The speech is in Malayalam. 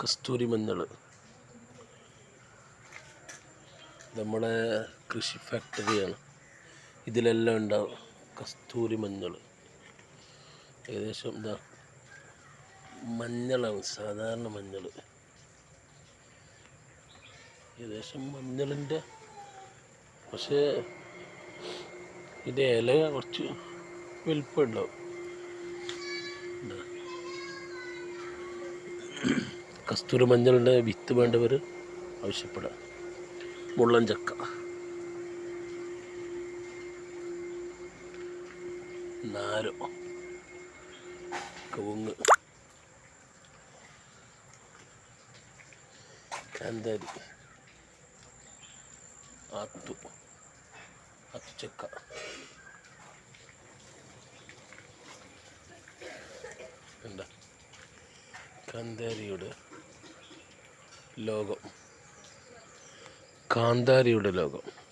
കസ്തൂരി മഞ്ഞൾ നമ്മുടെ കൃഷി ഫാക്ടറിയാണ്. ഇതിലെല്ലാം ഉണ്ടാവും കസ്തൂരി മഞ്ഞൾ ഏകദേശം എന്താ മഞ്ഞളാണ് സാധാരണ മഞ്ഞൾ ഏകദേശം മഞ്ഞളിന്റെ പക്ഷേ ഇതിന്റെ ഇല കുറച്ച് വലിപ്പമുണ്ടാവും. കസ്തൂരി മഞ്ഞളിന്റെ വിത്ത് വേണ്ടവർ ആവശ്യപ്പെടാം മുള്ളൻ ചക്ക. നാരോ. കവുങ്ങ് കാന്താരി. ആത്തു. അച്ചക്ക എന്താ? കാന്താരിയുടെ ലോകം. കാന്താരിയുടെ ലോകം.